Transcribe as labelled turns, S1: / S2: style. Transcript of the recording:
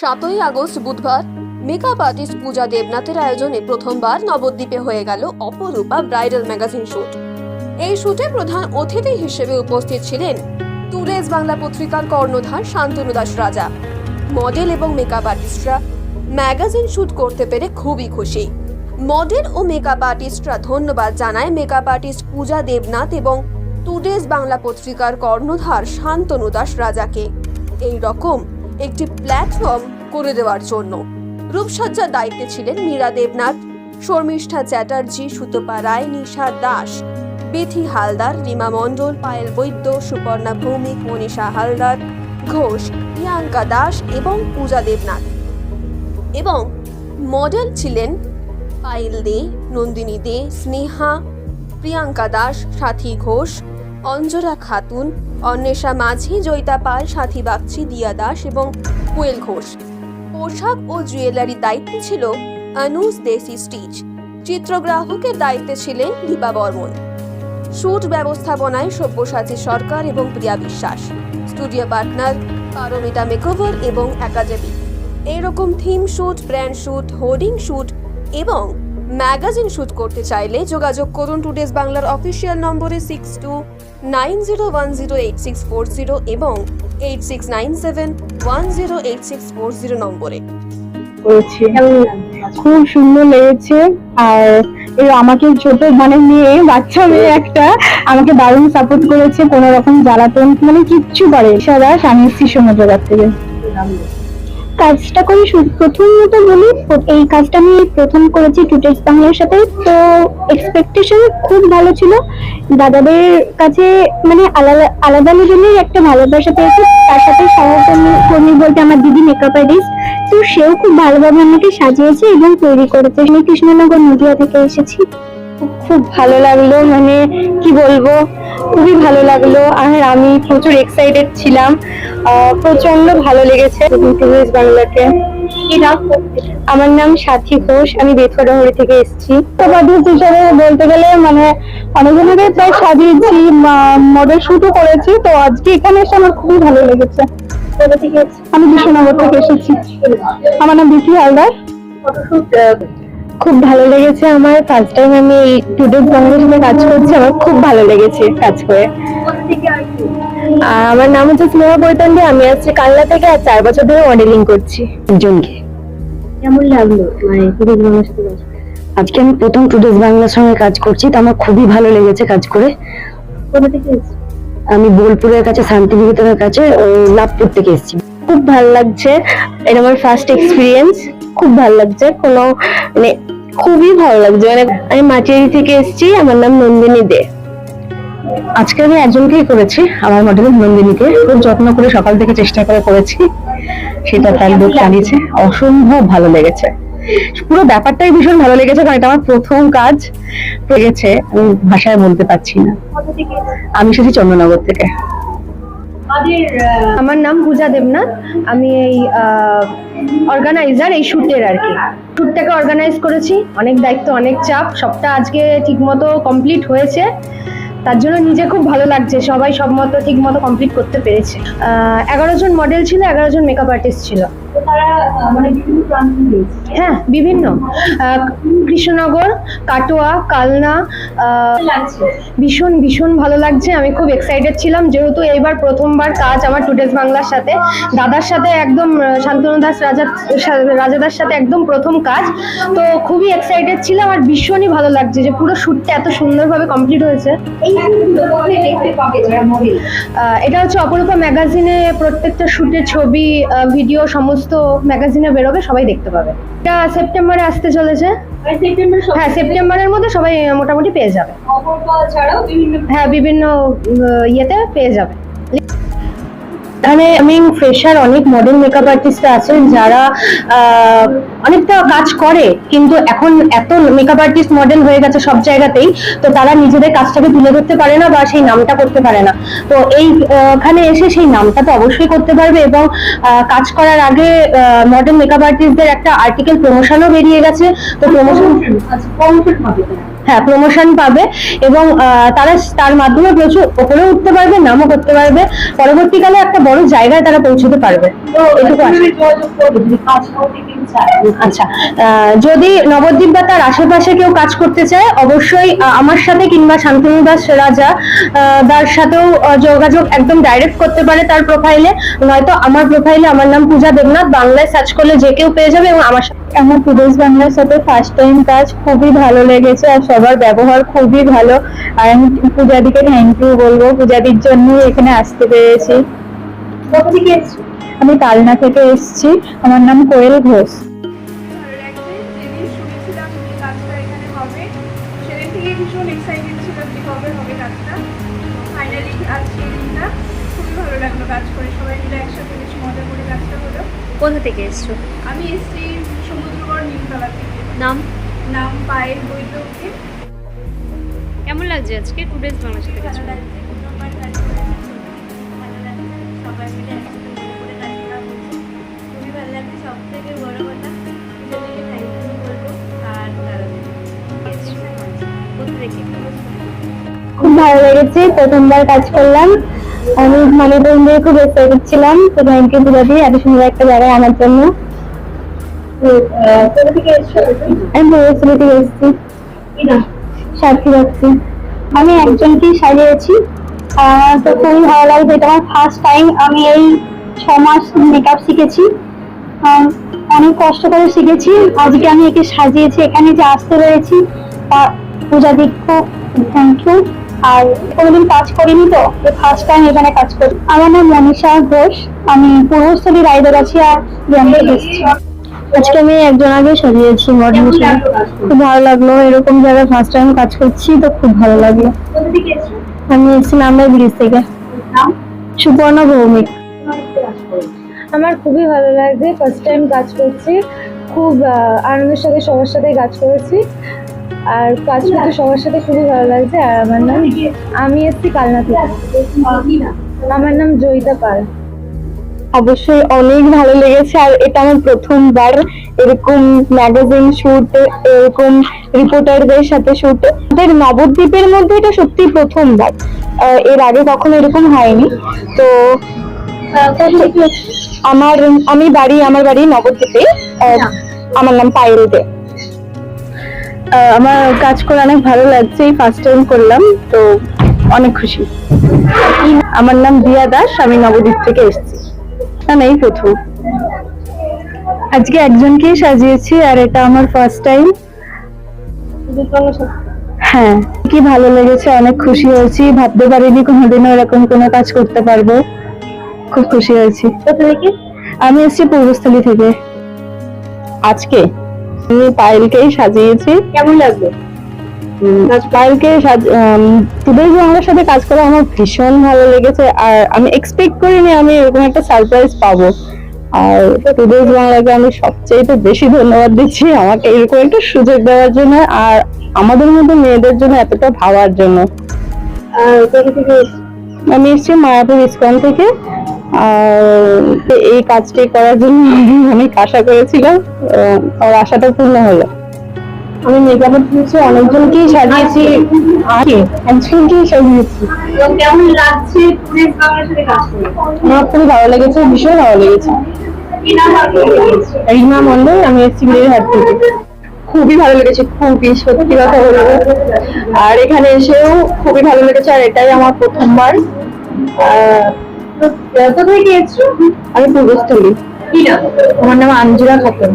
S1: সাতই আগস্ট বুধবার makeup artist পূজা দেবনাথের আয়োজনে প্রথমবার নবদ্বীপে হয়ে গেল অপরূপা ব্রাইডাল ম্যাগাজিন শুট। এই শুটে প্রধান অতিথি হিসেবে উপস্থিত ছিলেন টুডেজ বাংলা পত্রিকার কর্ণধার শান্তনু দাস রাজা। মডেল এবং মেকআপ আর্টিস্টরা ম্যাগাজিন শুট করতে পেরে খুবই খুশি। মডেল ও মেকআপ আর্টিস্টরা ধন্যবাদ জানায় মেকআপ আর্টিস্ট পূজা দেবনাথ এবং টুডেজ বাংলা পত্রিকার কর্ণধার শান্তনু দাস রাজাকে। এই রকম একটি প্ল্যাটফর্ম করে দেওয়ার জন্য। রূপসজ্জার দায়িত্বে ছিলেন মীরা দেবনাথ, শর্মিষ্ঠা চ্যাটার্জি, সুতপা রায়, নিশা দাস, বিথি হালদার, রিমা মণ্ডল, পায়েল বৈদ্য, সুপর্ণা ভৌমিক, মনীষা হালদার, ঘোষ, প্রিয়াঙ্কা দাস এবং পূজা দেবনাথ। এবং মডেল ছিলেন পায়েল দে, নন্দিনী দে, স্নেহা, প্রিয়াঙ্কা দাস, সাথী ঘোষ অঞ্জরা খাতুন, অন্বেষা মাঝি, জয়িতা পাল, সাথী বাগচি, দিয়া দাস এবং কোয়েল ঘোষ। পোশাক ও জুয়েলারি দায়িত্বে ছিল অনুজ দেশি স্টিচ। চিত্রগ্রাহকের দায়িত্বে ছিলেন দীপা বর্মন। শুট ব্যবস্থাপনায় সব্যসাচী সরকার এবং Priya Biswas. Studio partner Paramita makeover এবং একাডেমি। এরকম theme shoot, brand shoot, hoarding shoot এবং ম্যাগাজিন শুট করতে চাইলে যোগাযোগ করুন টুডেজ বাংলার অফিসিয়াল নম্বরে six two nine zero one zero eight six four zero এবং eight six nine seven one zero eight six four zero নম্বরে।
S2: খুব সুন্দর লেগেছে। আর এই আমাকে ছোট মানে মেয়ে, বাচ্চা মেয়ে একটা আমাকে দারুণ সাপোর্ট করেছে। কোনো রকম জ্বালাতন মানে কিচ্ছু করে সারা স্বামী স্ত্রীর সমুদ্র থেকে কাজটা করি প্রথমত বলি এই কাজটা আমি প্রথম করেছি টুটেক্স বাংলার সাথে। তো এক্সপেকটেশন খুব ভালো ছিল। দাদাদের কাছে মানে আলাদা আলাদা লেভেলের একটা ভালোবাসা পেয়েছি। তার সাথে সহকর্মী কর্মী বলতে আমার দিদি মেকআপ আর্টিস্ট তো সেও খুব ভালোভাবে আমাকে সাজিয়েছে এবং তৈরি করেছে। আমি কৃষ্ণনগর নদিয়া থেকে এসেছি। খুব ভালো লাগল মানে কি বলব? খুবই ভালো লাগল। আর আমি প্রচুর এক্সাইটেড ছিলাম। প্রচণ্ড ভালো লেগেছে টুরিস্ট বাংলাতে আমার নাম সাথী ঘোষ আমি বেথুয়াডাহরি থেকে এসেছি। উপাধ্যক্ষ হিসাবে বলতে গেলে মানে অনেকজনকে প্রায় সাজিয়েছি মডেল শুটও করেছি তো আজকে এখানে এসে আমার খুবই ভালো লেগেছে। আমি বিশ্বনগর থেকে এসেছি। আমার নাম বিপি হালদার। খুব ভালো লেগেছে আমার। ফার্স্ট টাইম আমি এই টুডে বাংলার সাথে কাজ করছি আমার খুব ভালো লেগেছে কাজ করে। আমার নাম হচ্ছে স্নেহা বৈতান্ডি আমি আসছি কালনা থেকে আর চার বছর ধরে মডেলিং করছি। একজনকে।
S3: কেমন লাগল মানে টুডেজ বাংলার সাথে আজকে আমি প্রথম টুডেজ বাংলার সঙ্গে কাজ করছি তো আমার খুবই ভালো লেগেছে কাজ করে।
S2: কোথা থেকে
S3: আমি বোলপুরের কাছে শান্তিনিকেতনের কাছে লাভপুর থেকে এসেছি।
S2: খুব ভালো লাগছে। এটা আমার ফার্স্ট এক্সপিরিয়েন্স খুব ভালো লাগছে। কোনো মানে খুবই ভালো লাগছে। মানে আমি মাটিয়ারি থেকে এসেছি। আমার নাম নন্দিনী দে।
S3: আজকে আমি একজনকেই করেছি। আমার মডেল নন্দিনীকে। খুব যত্ন করে সকাল থেকে চেষ্টা করে করেছি। সেটা তার লোক চালিয়েছে অসম্ভব ভালো লেগেছে। পুরো ব্যাপারটাই ভীষণ ভালো লেগেছে, কারণ এটা আমার প্রথম কাজ। লেগেছে। আমি ভাষায় বলতে পারছি না। আমি এসেছি চন্দ্রনগর থেকে।
S4: আমার নাম পূজা দেবনাথ। আমি এই অর্গানাইজার এই শুটের আর কি। শ্যুটটাকে অর্গানাইজ করেছি। অনেক দায়িত্ব, অনেক চাপ। সবটা আজকে ঠিকমতো কমপ্লিট হয়েছে। তার জন্য নিজে খুব ভালো লাগছে। সবাই সব মতো ঠিক মতো কমপ্লিট করতে পেরেছে। এগারো জন মডেল ছিল, এগারো জন মেকআপ আর্টিস্ট ছিল। হ্যাঁ বিভিন্ন। কৃষ্ণনগর কাটোয়া কালনা ভীষণ ভীষণ ভালো লাগছে। আমি খুব এক্সাইটেড ছিলাম যেহেতু এইবার প্রথমবার কাজ আমার টুডেজ বাংলার সাথে। দাদার সাথে একদম শান্তনু দাস রাজা রাজাদার সাথে একদম প্রথম কাজ। তো খুবই এক্সাইটেড ছিলাম আর ভীষণই ভালো লাগছে যে পুরো শ্যুটটা এত সুন্দরভাবে কমপ্লিট হয়েছে। এটা হচ্ছে অপরূপা ম্যাগাজিনে প্রত্যেকটা শ্যুটের ছবি ভিডিও সমস্ত ম্যাগাজিনে বেরোবে সবাই দেখতে পাবে। এটা সেপ্টেম্বরে আসতে চলেছে। হ্যাঁ সেপ্টেম্বরের মধ্যে সবাই মোটামুটি পেয়ে যাবে। হ্যাঁ বিভিন্ন ইয়েতে পেয়ে যাবে।
S2: এখানে আমি ফ্রেশার অনেক মডেল মেকআপ আর্টিস্ট আছেন যারা অনেকটা কাজ করে কিন্তু এখন এত মেকআপ আর্টিস্ট মডেল হয়ে গেছে সব জায়গাতেই তো তারা নিজেদের কাজটাকে তুলে ধরতে পারে না বা সেই নামটা করতে পারে না। তো এই এখানে এসে সেই নামটা তো অবশ্যই করতে পারবে এবং কাজ করার আগে মডেল মেকআপ আর্টিস্টদের একটা আর্টিকেল প্রমোশনও বেরিয়ে গেছে তো প্রমোশন
S4: হ্যাঁ প্রমোশন পাবে এবং তারা তার মাধ্যমে প্রচুর ওপরে উঠতে পারবে নামও করতে পারবে পরবর্তীকালে একটা বড় জায়গায় তারা পৌঁছতে পারবে। আচ্ছা যদি নবদ্বীপ বা তার আশেপাশে কেউ কাজ করতে চায় অবশ্যই আমার সাথে কিংবা শান্তনু দাস রাজা আহ, দার সাথেও যোগাযোগ একদম ডাইরেক্ট করতে পারে তার প্রোফাইলে নয়তো আমার প্রোফাইলে আমার নাম পূজা দেবনাথ বাংলায় সার্চ করলে যে কেউ পেয়ে যাবে এবং আমার সাথে
S2: আমার প্রদেশ বাংলার সাথে ফার্স্ট টাইম কাজ খুবই ভালো লেগেছে আর সবার ব্যবহার খুবই ভালো। আর আমি পূজাদিকে থ্যাংক ইউ বলব পূজাদির জন্য এখানে আসতে পেরেছি। আমি কালনা থেকে এসেছি। আমার নাম কোয়েল ঘোষ।
S5: ভালো লাগছে যেদিন শুনেছিলাম যে কাজটা এখানে হবে সেদিন থেকে ভীষণ এক্সাইটেড ছিলাম যে কবে হবে কাজটা ফাইনালি আজকে দিনটা খুবই ভালো লাগল কাজ করে সবাই মিলে একসাথে বেশ মজা করে কাজটা হলো
S6: কোথা থেকে এসছো?
S5: আমি এসেছি সমুদ্রগড় থেকে
S6: নাম?
S5: নাম পায়ের বৈদ্যকে
S6: কেমন লাগছে আজকে টু ডেজ বাংলার সাথে কাজ করে?
S5: লাগছে প্রথমবার কাজ করেছি ভালো লাগছে সবাই মিলে একসাথে করে কাজ করা খুবই ভালো লাগছে সব থেকে বড় কথা দুজনকে থ্যাংক ইউ বলব আর দাদাদের
S6: কোথা থেকে
S2: খুব ভালো লেগেছে প্রথমবার কাজ করলাম। আমি মানে বন্ধুদের খুব এক্সাইটেড ছিলাম তো থ্যাংক ইউ পূজাদি এত সুন্দর একটা জায়গায় আমার জন্য। আমি আমি একজনকেই সাজিয়েছি। তো খুবই ভালো লাগছে এটা আমার ফার্স্ট টাইম আমি এই ছ মাস মেকআপ শিখেছি অনেক কষ্ট করে শিখেছি। আজকে আমি একে সাজিয়েছি। এখানে যে আসতে পেরেছি আহ, পূজা দীক্ষ থ্যাংক ইউ আর কোনোদিন কাজ করিনি তো ফার্স্ট টাইম এখানে কাজ করি। আমার নাম মনীষা ঘোষ। আমি পূর্বস্থলী আর জ্ঞানদের এসেছি। আজকে আমি একজন আগে সাজিয়েছি মডেল হিসেবে খুব ভালো লাগল এরকম জায়গায় ফার্স্ট টাইম কাজ করছি তো খুব ভালো লাগল। আমি এসেছি নাম্বার ব্রিজ থেকে। সুপর্ণা ভৌমিক।
S4: আমার খুবই ভালো লাগছে ফার্স্ট টাইম কাজ করছি। খুব আনন্দের সাথে সবার সাথে কাজ করেছি। আর কাজ করতে সবার সাথে খুবই ভালো লাগছে। আর আমার নাম আমি এসছি কালনা থেকে। আমার নাম জয়িতা পাল।
S2: অবশ্যই অনেক ভালো লেগেছে, আর এটা আমার প্রথমবার এরকম ম্যাগাজিন শুট এরকম রিপোর্টারদের সাথে শুট আমাদের নবদ্বীপের মধ্যে এটা সত্যি প্রথমবার। এর আগে কখনো এরকম হয়নি। তো, আমার, আমি বাড়ি, আমার বাড়ি নবদ্বীপে। আমার নাম পায়েল দে। আমার কাজ করে অনেক ভালো লাগছে, এই ফার্স্ট টাইম করলাম, তো অনেক খুশি। আমার নাম দিয়া দাস, আমি নবদ্বীপ থেকে এসেছি। না না এই প্রথম। আজকে একজনকেই সাজিয়েছি আর এটা আমার ফার্স্ট টাইম হ্যাঁ কি ভালো লেগেছে অনেক খুশি হয়েছি। ভাবতে পারিনি কোনোদিনও এরকম কোনো কাজ করতে পারব। খুব খুশি হয়েছি। আমি এসেছি পূর্বস্থলী থেকে। আজকে আমি পায়েলকেই সাজিয়েছি। কেমন লাগবে পায়েলকে টুডেজ বাংলার সাথে কাজ করে আমার ভীষণ ভালো লেগেছে আর আমি এক্সপেক্ট করিনি আমি এরকম একটা সারপ্রাইজ পাবো। আর টুডেজ বাংলাকে আমি সবচেয়ে বেশি ধন্যবাদ দিচ্ছি আমাকে এরকম একটা সুযোগ দেওয়ার জন্য আর আমাদের মতো মেয়েদের জন্য এতটা ভাবার জন্য। আমি এসেছি মায়াপুর ইস্কন থেকে আর এই কাজটি করার জন্য আমি অনেক আশা করেছিলাম আর আশাটা পূর্ণ হলো। আমি মেকআপ আর্টিস্টে অনেকজনকেই সাজিয়েছি। আর একজনকেই সাজিয়েছি।
S5: কেমন লাগছে
S2: আমার খুবই ভালো লেগেছে ভীষণ ভালো লেগেছে। রিমা মন্ডল আমি এসেছি হাট থেকে। খুবই ভালো লেগেছে খুবই সত্যি কথা বলব। আর এখানে এসেও খুবই ভালো লেগেছে আর এটাই আমার প্রথমবার।
S5: কোথায় গিয়েছো
S2: আমি পূর্বস্থলী। আমার নাম আঞ্জুরা খাতুন।